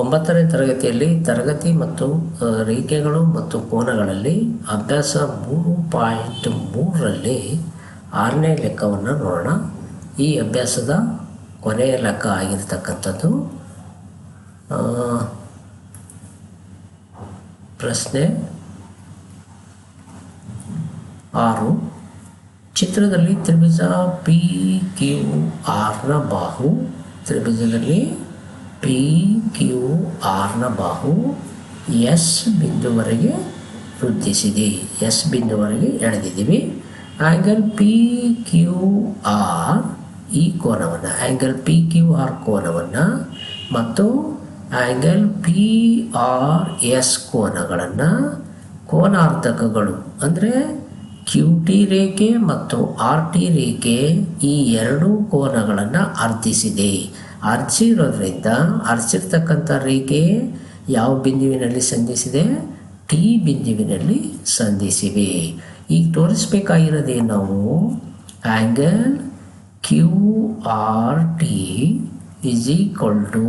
ಒಂಬತ್ತನೇ ತರಗತಿಯಲ್ಲಿ ತರಗತಿ ಮತ್ತು ರೇಖೆಗಳು ಮತ್ತು ಕೋನಗಳಲ್ಲಿ ಅಭ್ಯಾಸ ಮೂರು ಪಾಯಿಂಟ್ ಮೂರರಲ್ಲಿ ಆರನೇ ಲೆಕ್ಕವನ್ನು ನೋಡೋಣ. ಈ ಅಭ್ಯಾಸದ ಕೊನೆಯ ಲೆಕ್ಕ ಆಗಿರ್ತಕ್ಕಂಥದ್ದು ಪ್ರಶ್ನೆ ಆರು. ಚಿತ್ರದಲ್ಲಿ ತ್ರಿಭುಜ ಪಿ ಕ್ಯೂ ಆರ್ನ ಬಾಹು, ತ್ರಿಭುಜದಲ್ಲಿ ಪಿ ಕ್ಯೂ ಆರ್ನ ಬಾಹು ಎಸ್ ಬಿಂದುವರೆಗೆ ವೃದ್ಧಿಸಿದೆ. ಎಸ್ ಬಿಂದುವರೆಗೆ ಎಳೆದಿದ್ದೀವಿ. ಆ್ಯಂಗಲ್ ಪಿ ಕ್ಯೂ ಆರ್ ಈ ಕೋನವನ್ನು ಆ್ಯಂಗಲ್ ಪಿ ಕ್ಯೂ ಆರ್ ಕೋನವನ್ನು ಮತ್ತು ಆ್ಯಂಗಲ್ ಪಿ ಆರ್ ಎಸ್ ಕೋನಗಳನ್ನು ಕೋನಾರ್ಧಕಗಳು ಅಂದರೆ ಕ್ಯೂ ಟಿ ರೇಖೆ ಮತ್ತು ಆರ್ ಟಿ ರೇಖೆ ಈ ಎರಡೂ ಕೋನಗಳನ್ನು ಅರ್ಧಿಸಿದೆ. ಅರ್ಚಿರೋದ್ರಿಂದ ಅರ್ಚಿರ್ತಕ್ಕಂಥ ರೇಖೆ ಯಾವ ಬಿಂದುವಿನಲ್ಲಿ ಸಂಧಿಸಿದೆ? ಟಿ ಬಿಂದುವಿನಲ್ಲಿ ಸಂಧಿಸಿವೆ. ಈಗ ತೋರಿಸ್ಬೇಕಾಗಿರೋದೇ ನಾವು angle Q R T is equal to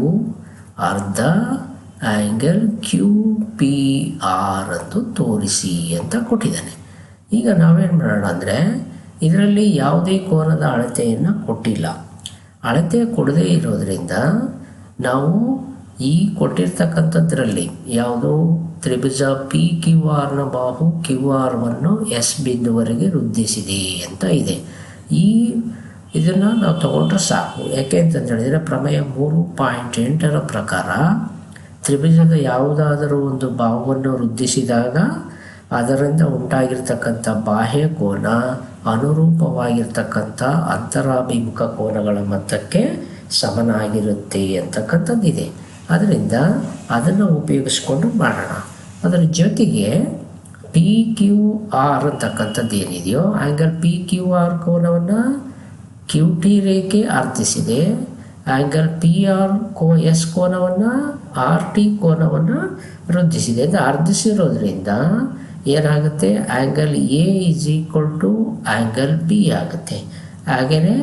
ಅರ್ಧ ಆ್ಯಂಗಲ್ ಕ್ಯೂ ಪಿ ಆರ್ ಅಂತ ತೋರಿಸಿ ಅಂತ ಕೊಟ್ಟಿದ್ದಾನೆ. ಈಗ ನಾವೇನು ಮಾಡೋಣ ಅಂದರೆ, ಇದರಲ್ಲಿ ಯಾವುದೇ ಕೋನದ ಅಳತೆಯನ್ನು ಕೊಟ್ಟಿಲ್ಲ. ಅಳತೆ ಕೊಡದೇ ಇರೋದರಿಂದ ನಾವು ಈ ಕೊಟ್ಟಿರ್ತಕ್ಕಂಥದ್ರಲ್ಲಿ ಯಾವುದು ತ್ರಿಭುಜ ಪಿ ಕ್ಯೂ ಆರ್ನ ಬಾಹು ಕ್ಯೂ ಆರ್ವನ್ನು ಎಸ್ ಬಿಂದುವರೆಗೆ ವೃದ್ಧಿಸಿದೆ ಅಂತ ಇದೆ. ಈ ಇದನ್ನು ನಾವು ತಗೊಂಡ್ರೆ ಸಾಕು. ಯಾಕೆ ಅಂತಂದು ಹೇಳಿದರೆ ಪ್ರಮೇಯ ಮೂರು ಪಾಯಿಂಟ್ ಎಂಟರ ಪ್ರಕಾರ ತ್ರಿಭುಜದ ಯಾವುದಾದರೂ ಒಂದು ಬಾಹುವನ್ನು ವೃದ್ಧಿಸಿದಾಗ ಅದರಿಂದ ಉಂಟಾಗಿರ್ತಕ್ಕಂಥ ಬಾಹ್ಯ ಕೋನ ಅನುರೂಪವಾಗಿರ್ತಕ್ಕಂಥ ಅಂತರಾಭಿಮುಖ ಕೋನಗಳ ಮೊತ್ತಕ್ಕೆ ಸಮನಾಗಿರುತ್ತೆ ಅಂತಕ್ಕಂಥದ್ದಿದೆ. ಅದರಿಂದ ಅದನ್ನು ಉಪಯೋಗಿಸ್ಕೊಂಡು ಮಾಡೋಣ. ಅದರ ಜೊತೆಗೆ ಪಿ ಕ್ಯೂ ಆರ್ ಅಂತಕ್ಕಂಥದ್ದು ಏನಿದೆಯೋ ಆ್ಯಂಗಲ್ ಪಿ ಕ್ಯೂ ಆರ್ ಕೋನವನ್ನು ಕ್ಯೂ ಟಿ ರೇಖೆ ಅರ್ಧಿಸಿದೆ ಆ್ಯಂಗಲ್ ಪಿ ಆರ್ ಕೋ ಎಸ್ ಕೋನವನ್ನು ಆರ್ ಟಿ ಕೋನವನ್ನು ವೃದ್ಧಿಸಿದೆ. ಅಂತ ಅರ್ಧಿಸಿರೋದ್ರಿಂದ ಏನಾಗುತ್ತೆ? Angle A is equal to angle B ಆಗುತ್ತೆ. ಹಾಗೆಯೇ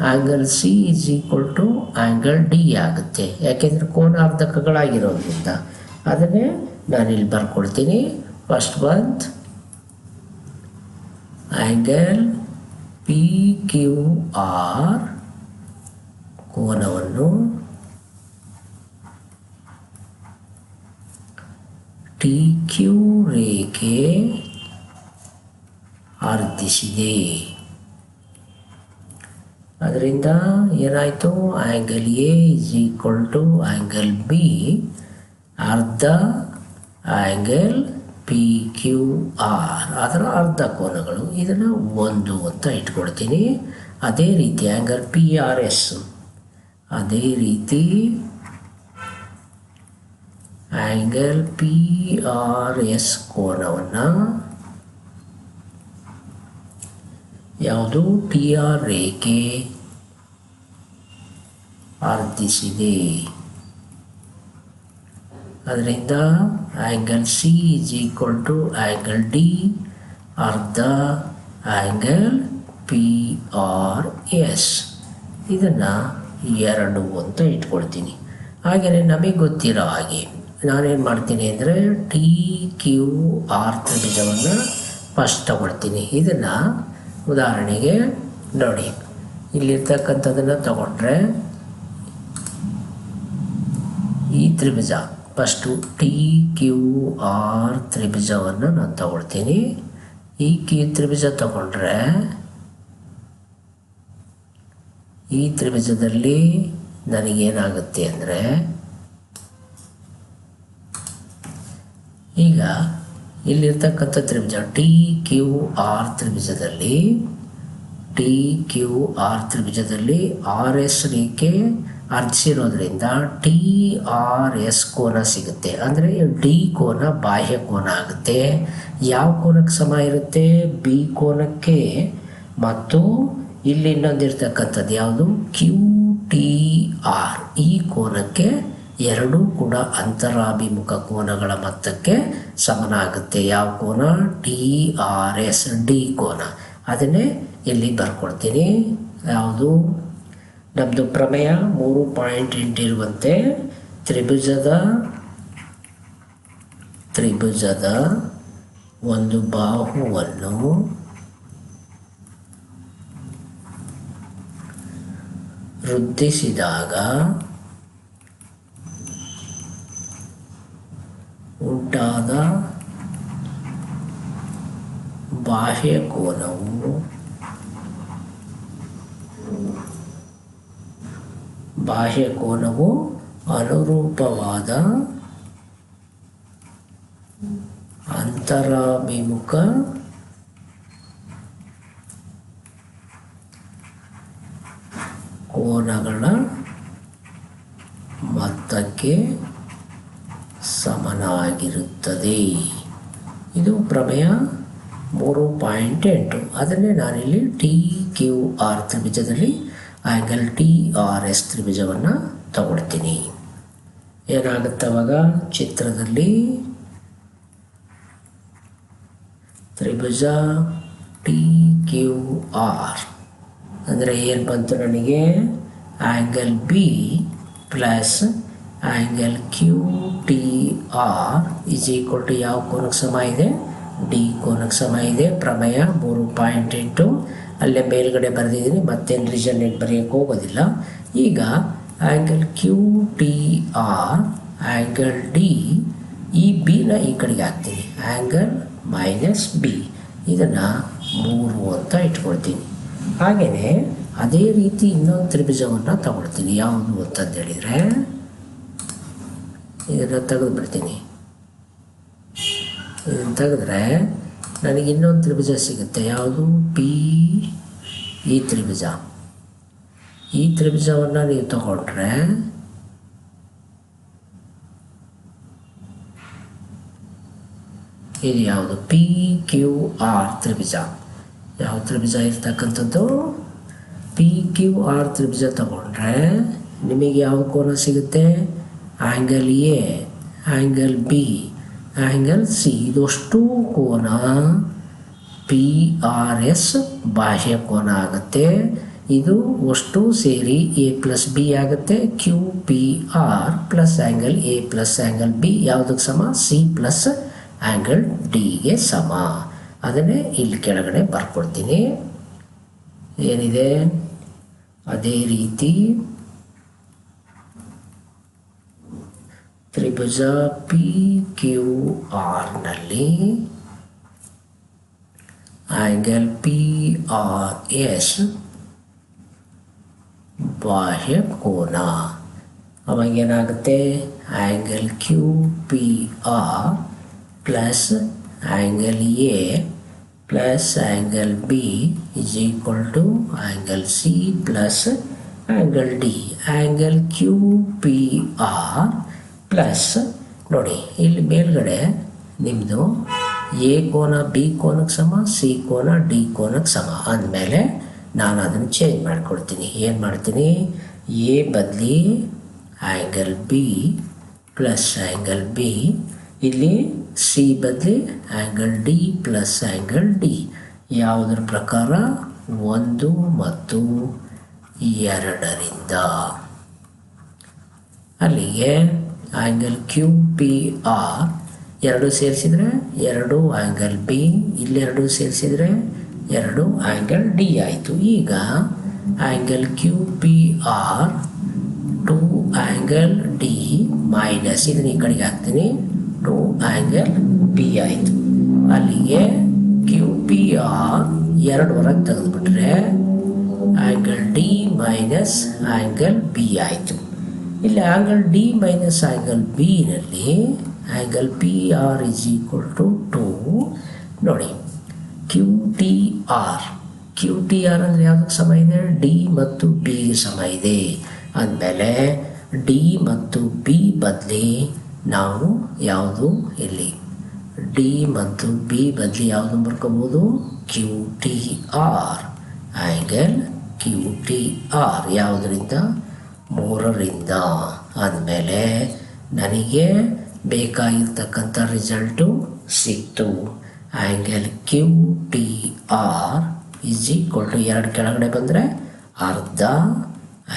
angle C is equal to angle D ಆಗುತ್ತೆ. ಯಾಕೆಂದರೆ ಕೋನಾರ್ಧಕಗಳಾಗಿರೋದ್ರಿಂದ. ಅದನ್ನೇ ನಾನಿಲ್ಲಿ ಬರ್ಕೊಳ್ತೀನಿ. ಫಸ್ಟ್ ಬಂತ್ ಆ್ಯಂಗಲ್ ಪಿ ಕ್ಯೂ ಆರ್ ಕೋನವನ್ನು ಟಿ ಕ್ಯೂ ರೇಖೆ ಅರ್ಧಿಸಿದೆ ಅದರಿಂದ ಏನಾಯಿತು? Angle A is equal to angle B ಅರ್ಧ ಆ್ಯಂಗಲ್ ಪಿ ಕ್ಯೂ ಆರ್ ಅದರ ಅರ್ಧ ಕೋನಗಳು ಇದನ್ನು ಒಂದು ಅಂತ ಇಟ್ಕೊಳ್ತೀನಿ. ಅದೇ ರೀತಿ ಆ್ಯಂಗಲ್ ಪಿ ಆರ್ ಎಸ್ ಅದೇ ರೀತಿ ಆ್ಯಂಗಲ್ ಪಿ ಆರ್ ಎಸ್ ಕೋನವನ್ನು ಯಾವುದು ಟಿ ಆರ್ ರೇಖೆ ಅರ್ಧಿಸಿದೆ ಅದರಿಂದ angle C is equal to angle D ಅರ್ಧ ಆ್ಯಂಗಲ್ ಪಿ ಆರ್ ಎಸ್ ಇದನ್ನು ಎರಡು ಅಂತ ಇಟ್ಕೊಳ್ತೀನಿ. ಹಾಗೆಯೇ ನಮಗೆ ಗೊತ್ತಿರೋ ಹಾಗೆ. ನಾನೇನು ಮಾಡ್ತೀನಿ ಅಂದರೆ ಟಿ ಕ್ಯೂ ಆರ್ ತ್ರಿಭುಜವನ್ನು ಫಸ್ಟ್ ತಗೊಳ್ತೀನಿ ಇದನ್ನು ಉದಾಹರಣೆಗೆ ನೋಡಿ. ಇಲ್ಲಿರ್ತಕ್ಕಂಥದ್ದನ್ನು ತಗೊಂಡ್ರೆ ಈ ತ್ರಿಭುಜ ಫಸ್ಟು ಟಿ ಕ್ಯೂ ಆರ್ ತ್ರಿಭುಜವನ್ನು ನಾನು ತಗೊಳ್ತೀನಿ. ಈ ಕ್ಯೂ ತ್ರಿಭುಜ ತಗೊಂಡ್ರೆ ಈ ತ್ರಿಭುಜದಲ್ಲಿ ನನಗೇನಾಗುತ್ತೆ ಅಂದರೆ ಈಗ ಇಲ್ಲಿರ್ತಕ್ಕಂಥ ತ್ರಿಭುಜ ಟಿ ಕ್ಯೂ ಆರ್ ತ್ರಿಭುಜದಲ್ಲಿ, ಟಿ ಕ್ಯೂ ಆರ್ ತ್ರಿಭುಜದಲ್ಲಿ ಆರ್ ಎಸ್ ರೇಖೆ ಅರ್ಚಿರೋದ್ರಿಂದ ಟಿ ಆರ್ ಎಸ್ ಕೋನ ಸಿಗುತ್ತೆ. ಅಂದರೆ ಡಿ ಕೋನ ಬಾಹ್ಯ ಕೋನ ಆಗುತ್ತೆ. ಯಾವ ಕೋನಕ್ಕೆ ಸಮ ಇರುತ್ತೆ? ಬಿ ಕೋನಕ್ಕೆ. ಮತ್ತು ಇಲ್ಲಿ ಇನ್ನೊಂದಿರ್ತಕ್ಕಂಥದ್ದು ಯಾವುದು? Q T R. ಈ ಕೋನಕ್ಕೆ ಎರಡೂ ಕೂಡ ಅಂತರಾಭಿಮುಖ ಕೋನಗಳ ಮೊತ್ತಕ್ಕೆ ಸಮನಾಗುತ್ತೆ. ಯಾವ ಕೋನ? ಟಿ ಆರ್ ಎಸ್, ಡಿ ಕೋನ. ಅದನ್ನೇ ಇಲ್ಲಿ ಬರ್ಕೊಡ್ತೀನಿ. ಯಾವುದು? ನಮ್ಮದು ಪ್ರಮೇಯ ಮೂರು ಪಾಯಿಂಟ್ ಎಂಟಿರುವಂತೆ ತ್ರಿಭುಜದ ತ್ರಿಭುಜದ ಒಂದು ಬಾಹುವನ್ನು ವೃದ್ಧಿಸಿದಾಗ ಉಂಟಾದ ಬಾಹ್ಯ ಕೋನವು ಬಾಹ್ಯ ಕೋನವು ಅನುರೂಪವಾದ ಅಂತರಾಭಿಮುಖ ಕೋನಗಳ ಮೊತ್ತಕ್ಕೆ ಸಮನಾಗಿರುತ್ತದೆ. ಇದು ಪ್ರಮೇಯ ಮೂರು ಪಾಯಿಂಟ್ ಎಂಟು. ಅದನ್ನೇ ನಾನಿಲ್ಲಿ ಟಿ ಕ್ಯೂ ಆರ್ ತ್ರಿಭುಜದಲ್ಲಿ ಆ್ಯಂಗಲ್ ಟಿ ಆರ್ ಎಸ್ ತ್ರಿಭುಜವನ್ನು ತಗೊಳ್ತೀನಿ. ಏನಾಗುತ್ತೆ ಅವಾಗ? ಚಿತ್ರದಲ್ಲಿ ತ್ರಿಭುಜ ಟಿ ಕ್ಯೂ ಆರ್. ಅಂದರೆ ಏನು ಬಂತು ನನಗೆ? Angle B plus angle Q T R is equal to ಯಾವ ಕೋನಕ್ಕೆ ಸಮ ಇದೆ? ಡಿ ಕೋನಕ್ಕೆ ಸಮ ಇದೆ. ಪ್ರಮೇಯ ಮೂರು ಪಾಯಿಂಟ್ ಎಂಟು. ಅಲ್ಲೇ ಮೇಲ್ಗಡೆ ಬರೆದಿದ್ದೀನಿ. ಮತ್ತೇನು ರಿಸಲ್ಟ್ ಬರೆಯೋಕ್ಕೆ ಹೋಗೋದಿಲ್ಲ. ಈಗ angle Q T R angle D E ಬಿನ ಈ ಕಡೆಗೆ ಹಾಕ್ತೀನಿ. ಆ್ಯಂಗಲ್ ಮೈನಸ್ ಬಿ ಇದನ್ನು ಮೂರು ಅಂತ ಇಟ್ಕೊಳ್ತೀನಿ. ಹಾಗೆಯೇ ಅದೇ ರೀತಿ ಇನ್ನೊಂದು ತ್ರಿಭುಜವನ್ನು ತಗೊಳ್ತೀನಿ. ಯಾವುದು ಅಂತಂದು ಹೇಳಿದರೆ ಇದನ್ನು ತೆಗೆದು ಬಿಡ್ತೀನಿ. ಇದನ್ನು ತೆಗೆದ್ರೆ ನನಗೆ ಇನ್ನೊಂದು ತ್ರಿಭುಜ ಸಿಗುತ್ತೆ. ಯಾವುದು? ಪಿ, ಈ ತ್ರಿಭುಜ. ಈ ತ್ರಿಭುಜವನ್ನು ನೀವು ತಗೊಂಡ್ರೆ ಇದು ಯಾವುದು? ಪಿ, ಕ್ಯೂ, ಆರ್ ತ್ರಿಭುಜ. ಯಾವ ತ್ರಿಭುಜ ಇರ್ತಕ್ಕಂಥದ್ದು? ಪಿ, ಕ್ಯೂ, ಆರ್ ತ್ರಿಭುಜ ತಗೊಂಡ್ರೆ ನಿಮಗೆ ಯಾವ ಕೋನ ಸಿಗುತ್ತೆ? Angle A angle B angle C, ಇದಷ್ಟು ಕೋನ ಪಿ ಆರ್ ಎಸ್ ಬಾಹ್ಯ ಕೋನ ಆಗುತ್ತೆ. ಇದು ಅಷ್ಟು ಸೇರಿ ಎ ಪ್ಲಸ್ ಬಿ ಆಗುತ್ತೆ. Q, P R plus angle A plus angle B, ಯಾವುದಕ್ಕೆ ಸಮ? ಸಿ ಪ್ಲಸ್ ಆ್ಯಂಗಲ್ ಡಿಗೆ ಸಮ. ಅದನ್ನೇ ಇಲ್ಲಿ ಕೆಳಗಡೆ ಬರ್ಕೊಡ್ತೀನಿ. ಏನಿದೆ? ಅದೇ ರೀತಿ ತ್ರಿಭುಜ ಪಿ ಕ್ಯೂ ಆರ್ನಲ್ಲಿ ಆ್ಯಂಗಲ್ ಪಿ ಆರ್ ಎಸ್ ಬಾಹ್ಯ ಕೋನ. ಅವಾಗ ಏನಾಗುತ್ತೆ? Angle Q P R plus angle A plus angle B is equal to angle C plus angle D angle Q P R plus ನೋಡಿ, ಇಲ್ಲಿ ಮೇಲ್ಗಡೆ ನಿಮ್ಮದು ಎ ಕೋನ ಬಿ ಕೋನಕ್ಕೆ ಸಮ, ಸಿ ಕೋನ ಡಿ ಕೋನಕ್ಕೆ ಸಮ. ಅಂದಮೇಲೆ ನಾನು ಅದನ್ನು ಚೇಂಜ್ ಮಾಡ್ಕೊಳ್ತೀನಿ. ಏನು ಮಾಡ್ತೀನಿ? ಎ ಬದಲಿ angle B plus angle B. ಇಲ್ಲಿ ಸಿ ಬದಲಿ angle D plus angle D. ಯಾವುದ್ರ ಪ್ರಕಾರ? ಒಂದು ಮತ್ತು ಎರಡರಿಂದ. ಅಲ್ಲಿಗೆ ಆ್ಯಂಗಲ್ ಕ್ಯೂ ಪಿ ಆರ್ ಎರಡು ಸೇರಿಸಿದರೆ ಎರಡು ಆ್ಯಂಗಲ್ ಬಿ ಇಲ್ಲೆರಡು ಸೇರಿಸಿದರೆ ಎರಡು ಆ್ಯಂಗಲ್ ಡಿ ಆಯಿತು. ಈಗ angle Q P R to angle D minus ಇದನ್ನ ಈ ಕಡೆಗೆ ಹಾಕ್ತೀನಿ. ಟು ಆ್ಯಂಗಲ್ ಬಿ ಆಯಿತು. ಅಲ್ಲಿಗೆ ಕ್ಯೂ ಪಿ ಆರ್ ಎರಡು ಹೊರಗೆ ತೆಗೆದುಬಿಟ್ರೆ angle D minus angle B ಆಯಿತು. ಇಲ್ಲಿ angle D minus angle ಬಿನಲ್ಲಿ angle P R is equal to to ನೋಡಿ Q T R Q T R ಅಂದರೆ ಯಾವುದಕ್ಕೆ ಸಮ ಇದೆ? ಡಿ ಮತ್ತು ಬಿಗೆ ಸಮ ಇದೆ. ಅಂದಮೇಲೆ ಡಿ ಮತ್ತು ಬಿ ಬದಲಿ ನಾವು ಯಾವುದು ಇಲ್ಲಿ? ಡಿ ಮತ್ತು ಬಿ ಬದಲಿ ಯಾವುದು ಬರ್ಕೋಬೋದು? Q T R angle Q T R ಯಾವುದರಿಂದ? ಮೂರರಿಂದ ಆದಮೇಲೆ ನನಗೆ ಬೇಕಾಗಿರ್ತಕ್ಕಂಥ ರಿಸಲ್ಟು ಸಿಕ್ತು. Angle Q T R is equal to ಎರಡು ಕೆಳಗಡೆ ಬಂದರೆ ಅರ್ಧ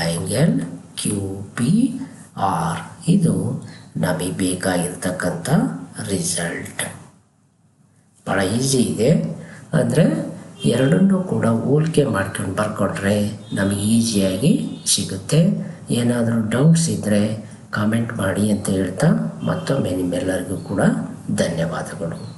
ಆ್ಯಂಗಲ್ ಕ್ಯೂ ಪಿ ಆರ್. ಇದು ನಮಗೆ ಬೇಕಾಗಿರ್ತಕ್ಕಂಥ ರಿಸಲ್ಟ್. ಭಾಳ ಈಸಿ ಇದೆ. ಅಂದರೆ ಎರಡನ್ನೂ ಕೂಡ ಹೋಲಿಕೆ ಮಾಡ್ಕೊಂಡು ಬರ್ಕೊಟ್ರೆ ನಮಗೆ ಈಸಿಯಾಗಿ ಸಿಗುತ್ತೆ. ಏನಾದರೂ ಡೌಟ್ಸ್ ಇದ್ದರೆ ಕಾಮೆಂಟ್ ಮಾಡಿ ಅಂತ ಹೇಳ್ತಾ ಮತ್ತೊಮ್ಮೆ ನಿಮ್ಮೆಲ್ಲರಿಗೂ ಕೂಡ ಧನ್ಯವಾದಗಳು.